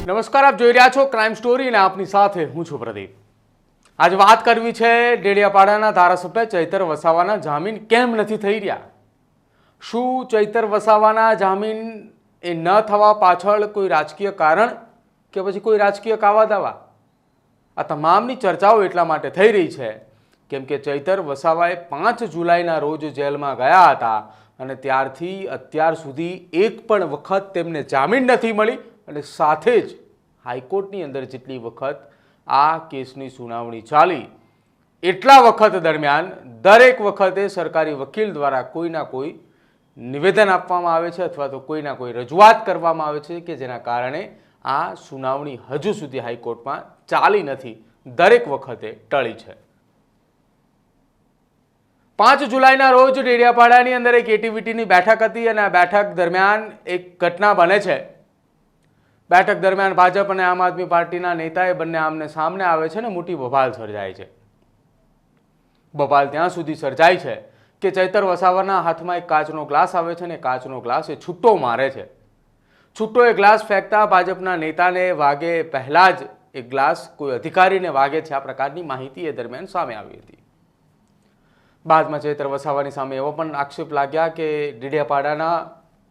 નમસ્કાર, આપ જોઈ રહ્યા છો ક્રાઇમ સ્ટોરી અને આપની સાથે હું છું પ્રદીપ. આજે વાત કરવી છે ડેડિયાપાડાના ધારાસભ્ય ચૈતર વસાવાના જામીન કેમ નથી થઈ રહ્યા? શું ચૈતર વસાવાના જામીન એ ન થવા પાછળ કોઈ રાજકીય કારણ કે પછી કોઈ રાજકીય કાવા દાવા આ તમામની ચર્ચાઓ એટલા માટે થઈ રહી છે કેમ કે ચૈતર વસાવાએ પાંચ જુલાઈના રોજ જેલમાં ગયા હતા અને ત્યારથી અત્યાર સુધી એક પણ વખત તેમને જામીન નથી મળી. અને સાથે જ હાઈકોર્ટની અંદર જેટલી વખત આ કેસની સુનાવણી ચાલી, એટલા વખત દરમિયાન દરેક વખતે સરકારી વકીલ દ્વારા કોઈના કોઈ નિવેદન આપવામાં આવે છે અથવા તો કોઈના કોઈ રજૂઆત કરવામાં આવે છે કે જેના કારણે આ સુનાવણી હજુ સુધી હાઈકોર્ટમાં ચાલી નથી, દરેક વખતે ટળી છે. પાંચ જુલાઈના રોજ ડેડિયાપાડાની અંદર એક એટીવીટીની બેઠક હતી અને આ બેઠક દરમિયાન એક ઘટના બને છે. બેઠક દરમિયાન ભાજપ અને આમ આદમી પાર્ટીના નેતાએ બંને આમને સામને આવે છે ને મોટી બભાલ સર્જાય છે. બભાલ ત્યાં સુધી સર્જાય છે કે ચૈતર વસાવાના હાથમાં એક કાચનો ગ્લાસ આવે છે ને એ કાચનો ગ્લાસ એ છૂટો મારે છે. છૂટો એ ગ્લાસ ફેંકતા ભાજપના નેતાને વાગે પહેલાં જ એ ગ્લાસ કોઈ અધિકારીને વાગે છે આ પ્રકારની માહિતી એ દરમિયાન સામે આવી હતી. બાદમાં ચૈતર વસાવાની સામે એવો પણ આક્ષેપ લાગ્યા કે ડીડિયાપાડાના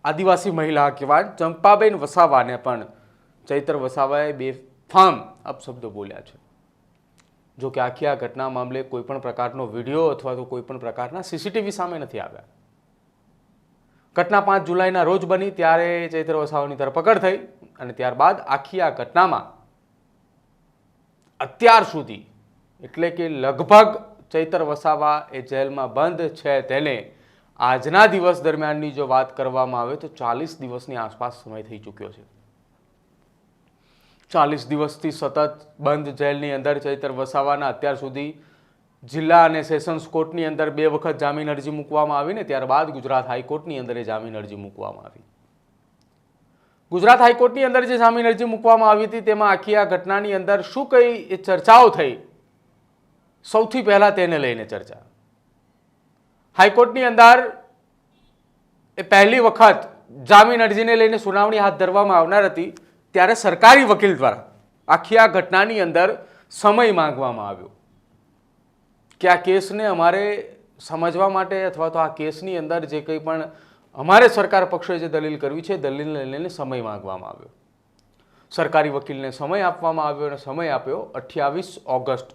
આદિવાસી મહિલા આગેવાન ચંપાબેન વસાવાને પણ ચૈતર વસાવાએ બે ફામ અપશબ્દો બોલ્યા છે. જો કે આખી આ ઘટના મામલે કોઈપણ પ્રકારનો વીડિયો અથવા તો કોઈપણ પ્રકારના સીસીટીવી સામે નથી આવ્યા. ઘટના પાંચ જુલાઈના રોજ બની ત્યારે ચૈતર વસાવાની ધરપકડ થઈ અને ત્યારબાદ આખી આ ઘટનામાં અત્યાર સુધી એટલે કે લગભગ ચૈતર વસાવા એ જેલમાં બંધ છે તેને આજના દિવસ દરમિયાનની જો વાત કરવામાં આવે તો ચાલીસ દિવસની આસપાસ સમય થઈ ચૂક્યો છે. ચાલીસ દિવસથી સતત બંધ જેલની અંદર ચૈતર વસાવાના અત્યાર સુધી જિલ્લા અને સેશન્સ કોર્ટની અંદર બે વખત જામીન અરજી મૂકવામાં આવી ને ત્યારબાદ ગુજરાત હાઈકોર્ટની અંદર જામીન અરજી મૂકવામાં આવી. ગુજરાત હાઈકોર્ટની અંદર જે જામીન અરજી મૂકવામાં આવી હતી, તેમાં આખી આ ઘટનાની અંદર શું કઈ ચર્ચાઓ થઈ? સૌથી પહેલા તેને લઈને ચર્ચા. હાઈકોર્ટની અંદર એ પહેલી વખત જામીન અરજીને લઈને સુનાવણી હાથ ધરવામાં આવનાર હતી. ત્યારે સરકારી વકીલ દ્વારા આખી આ ઘટનાની અંદર સમય માંગવામાં આવ્યો કે આ કેસને અમારે સમજવા માટે અથવા તો આ કેસની અંદર જે કંઈ પણ અમારે સરકાર પક્ષે જે દલીલ કરવી છે, દલીલને લઈને સમય માંગવામાં આવ્યો. સરકારી વકીલને સમય આપવામાં આવ્યો અને સમય આપ્યો અઠ્યાવીસ ઓગસ્ટ.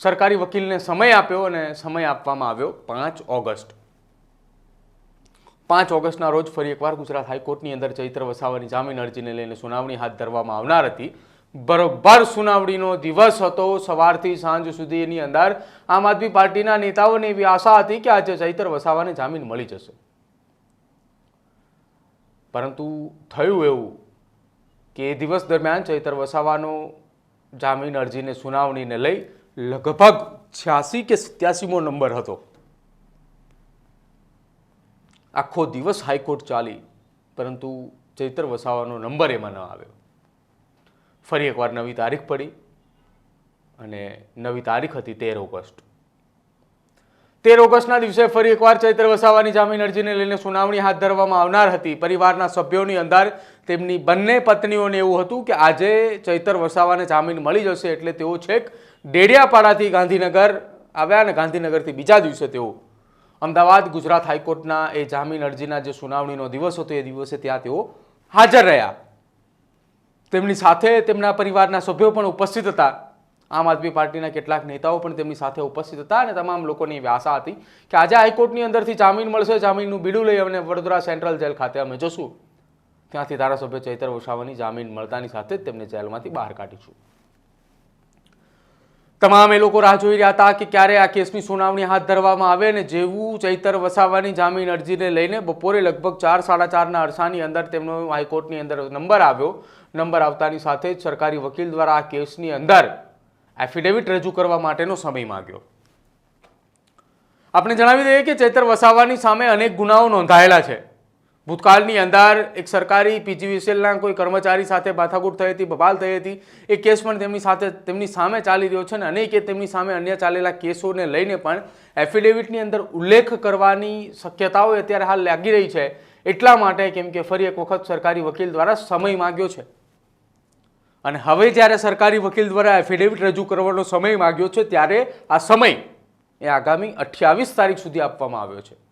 સરકારી વકીલને સમય આપ્યો અને સમય આપવામાં આવ્યો પાંચ ઓગસ્ટ. પાંચ ઓગસ્ટના રોજ ફરી એકવાર ગુજરાત હાઈકોર્ટની અંદર ચૈત્ર વસાવાની જામીન અરજીને લઈને સુનાવણી હાથ ધરવામાં આવનાર હતી. બરોબર સુનાવણીનો દિવસ હતો. સવારથી સાંજ સુધી એની અંદર આમ આદમી પાર્ટીના નેતાઓને એવી આશા હતી કે આજે ચૈતર વસાવાને જામીન મળી જશે. પરંતુ થયું એવું કે દિવસ દરમિયાન ચૈતર વસાવાનો જામીન અરજીને સુનાવણીને લઈ લગભગ છ્યાસી કે સત્યાસીમો નંબર હતો. આખો દિવસ હાઈકોર્ટ ચાલી, પરંતુ ચૈતર વસાવાનો નંબર એમાં ન આવ્યો. ફરી એકવાર નવી તારીખ પડી અને નવી તારીખ હતી તેર ઓગસ્ટ. તેર ઓગસ્ટના દિવસે ફરી એકવાર ચૈત્ર વસાવાની જામીન અરજીને લઈને સુનાવણી હાથ ધરવામાં આવનાર હતી. પરિવારના સભ્યોની અંદર તેમની બંને પત્નીઓને એવું હતું કે આજે ચૈતર વસાવાને જામીન મળી જશે એટલે તેઓ છેક ડેડિયાપાડાથી ગાંધીનગર આવ્યા અને ગાંધીનગરથી બીજા દિવસે તેઓ અમદાવાદ ગુજરાત હાઈકોર્ટના એ જામીન અરજીના જે સુનાવણીનો દિવસ હતો, એ દિવસે ત્યાં તેઓ હાજર રહ્યા. તેમની સાથે તેમના પરિવારના સભ્યો પણ ઉપસ્થિત હતા. આમ આદમી પાર્ટીના કેટલાક નેતાઓ પણ તેમની સાથે ઉપસ્થિત હતા અને તમામ લોકોની એવી આશા હતી કે આજે હાઈકોર્ટની અંદરથી જામીન મળશે, જામીનનું બીડું લઈ અને વડોદરા સેન્ટ્રલ જેલ ખાતે અમે જશું. ત્યાંથી ધારાસભ્ય ચૈતર વસાવાની જામીન મળતાની સાથે જ તેમને જેલમાંથી બહાર કાઢીશું. તમામ એ લોકો રાહ જોઈ રહ્યા હતા કે ક્યારે આ કેસની સુનાવણી હાથ ધરવામાં આવે અને જેવું ચૈતર વસાવાની જામીન અરજીને લઈને બપોરે લગભગ ચાર, સાડા ચારના અરસાની અંદર તેમનો હાઈકોર્ટની અંદર નંબર આવ્યો. નંબર આવતાની સાથે જ સરકારી વકીલ દ્વારા આ કેસની અંદર એફિડેવિટ રજૂ કરવા માટેનો સમય માંગ્યો. આપણે જણાવી દઈએ કે ચૈતર વસાવાની સામે અનેક ગુનાઓ નોંધાયેલા છે. ભૂતકાળની અંદર એક સરકારી પીજીવીસીએલના કોઈ કર્મચારી સાથે માથાકૂટ થઈ હતી, બબાલ થઈ હતી. એ કેસ પણ તેમની સાથે, તેમની સામે ચાલી રહ્યો છે અને અનેકે તેમની સામે અન્ય ચાલેલા કેસોને લઈને પણ એફિડેવિટની અંદર ઉલ્લેખ કરવાની શક્યતાઓ અત્યારે હાલ લાગી રહી છે. એટલા માટે કેમ કે ફરી એક વખત સરકારી વકીલ દ્વારા સમય માગ્યો છે. અને હવે જ્યારે સરકારી વકીલ દ્વારા એફિડેવિટ રજૂ કરવાનો સમય માગ્યો છે, ત્યારે આ સમય એ આગામી અઠ્યાવીસ તારીખ સુધી આપવામાં આવ્યો છે.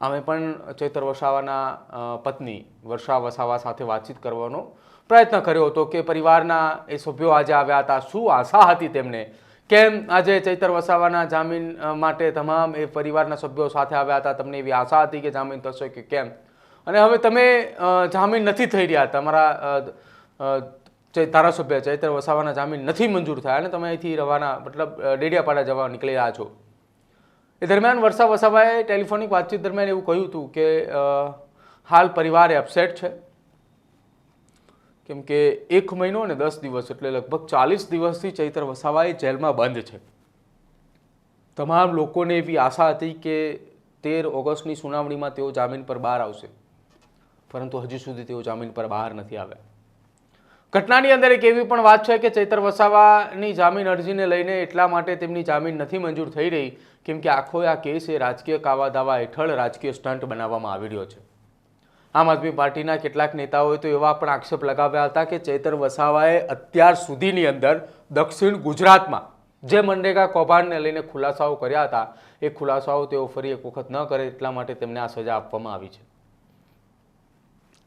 અમે પણ ચૈતર વસાવાના પત્ની વર્ષા વસાવા સાથે વાતચીત કરવાનો પ્રયત્ન કર્યો હતો કે પરિવારના એ સભ્યો આજે આવ્યા હતા. શું આશા હતી તેમને? કેમ આજે ચૈતર વસાવાના જામીન માટે તમામ એ પરિવારના સભ્યો સાથે આવ્યા હતા? તમને એવી આશા હતી કે જામીન થશે કે કેમ? અને હવે તમે જામીન નથી થઈ રહ્યા. તમારા ચૈ- ધારાસભ્ય ચૈતર વસાવાના જામીન નથી મંજૂર થયા અને તમે અહીંથી રવાના, મતલબ ડેડિયાપાડા જવા નીકળી રહ્યા છો. એ દરમિયાન વર્ષા વસાવાએ ટેલિફોનિક વાતચીત દરમિયાન એવું કહ્યું હતું કે હાલ પરિવાર એપસેટ છે. કેમ કે એક મહિનો અને દસ દિવસ એટલે લગભગ ચાલીસ દિવસથી ચૈતર વસાવાએ જેલમાં બંધ છે. તમામ લોકોને એવી આશા હતી કે તેર ઓગસ્ટની સુનાવણીમાં તેઓ જામીન પર બહાર આવશે. પરંતુ હજુ સુધી તેઓ જામીન પર બહાર નથી આવ્યા. ઘટનાની અંદર એક એવી પણ વાત છે કે ચૈતર વસાવાની જામીન અરજીને લઈને એટલા માટે તેમની જામીન નથી મંજૂર થઈ રહી, કેમ કે આખો આ કેસ એ રાજકીય કાવાદાવા હેઠળ રાજકીય સ્ટન્ટ બનાવવામાં આવી રહ્યો છે. આમ આદમી પાર્ટીના કેટલાક નેતાઓએ તો એવા પણ આક્ષેપ લગાવ્યા હતા કે ચૈતર વસાવાએ અત્યાર સુધીની અંદર દક્ષિણ ગુજરાતમાં જે મનરેગા કૌભાંડને લઈને ખુલાસાઓ કર્યા હતા, એ ખુલાસાઓ તેઓ ફરી એક વખત ન કરે એટલા માટે તેમને આ સજા આપવામાં આવી છે.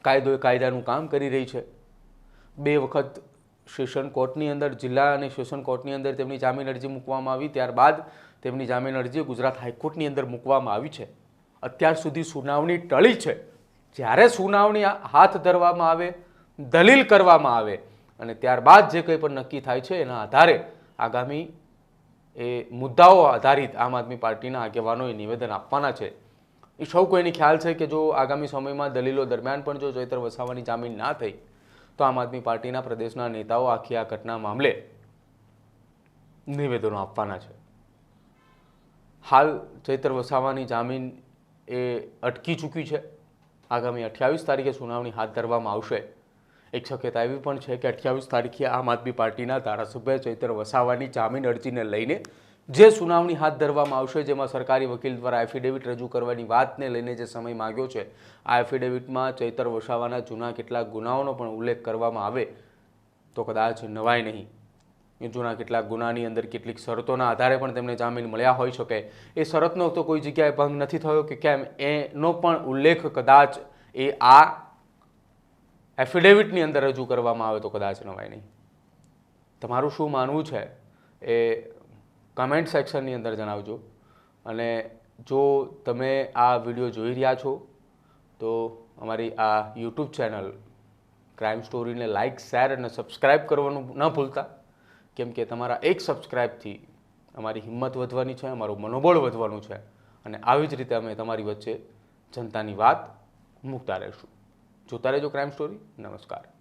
કાયદો એ કાયદાનું કામ કરી રહી છે. બે વખત સેશન કોર્ટની અંદર, જિલ્લા અને સેશન કોર્ટની અંદર તેમની જામીન અરજી મૂકવામાં આવી. ત્યારબાદ તેમની જામીન અરજી ગુજરાત હાઈકોર્ટની અંદર મૂકવામાં આવી છે. અત્યાર સુધી સુનાવણી ટળી છે. જ્યારે સુનાવણી હાથ ધરવામાં આવે, દલીલ કરવામાં આવે અને ત્યારબાદ જે કંઈ પણ નક્કી થાય છે એના આધારે આગામી એ મુદ્દાઓ આધારિત આમ આદમી પાર્ટીના આગેવાનોએ નિવેદન આપવાના છે. એ સૌ કોઈને ખ્યાલ છે કે જો આગામી સમયમાં દલીલો દરમિયાન પણ જો ચૈતર વસાવાની જામીન ના થઈ તો આમ આદમી પાર્ટીના પ્રદેશના નેતાઓ આખી આ ઘટના મામલે નિવેદનો આપવાના છે. હાલ ચૈતર વસાવાની જામીન એ અટકી ચૂકી છે. આગામી અઠ્યાવીસ તારીખે સુનાવણી હાથ ધરવામાં આવશે. એક શક્યતા એવી પણ છે કે અઠ્યાવીસ તારીખે આમ આદમી પાર્ટીના ધારાસભ્ય ચૈતર વસાવાની જામીન અરજીને લઈને જે સુનાવણી હાથ ધરવામાં આવશે, જેમાં સરકારી વકીલ દ્વારા એફિડેવિટ રજૂ કરવાની વાતને લઈને જે સમય માગ્યો છે, આ એફિડેવિટમાં ચૈતર વસાવાના જૂના કેટલાક ગુનાઓનો પણ ઉલ્લેખ કરવામાં આવે, તો કદાચ નવાય નહીં. જૂના કેટલાક ગુનાની અંદર કેટલીક શરતોના આધારે પણ તેમને જામીન મળ્યા હોઈ શકે. એ શરતનો તો કોઈ જગ્યાએ ભંગ નથી થયો કે કેમ, એનો પણ ઉલ્લેખ કદાચ એ આ એફિડેવિટની અંદર રજૂ કરવામાં આવે તો કદાચ નવાય નહીં. તમારું શું માનવું છે? એ કમેન્ટ સેક્શનની અંદર જણાવજો. અને જો તમે આ વીડિયો જોઈ રહ્યા છો, તો અમારી આ યુટ્યુબ ચેનલ ક્રાઇમ સ્ટોરીને લાઇક શેર અને સબસ્ક્રાઇબ કરવાનું ન ભૂલતા. કેમ કે તમારા એક સબસ્ક્રાઇબથી અમારી હિંમત વધવાની છે, અમારું મનોબળ વધવાનું છે. અને આવી જ રીતે અમે તમારી વચ્ચે જનતાની વાત મૂકતા રહીશું. જોતા રહેજો ક્રાઇમ સ્ટોરી નમસ્કાર.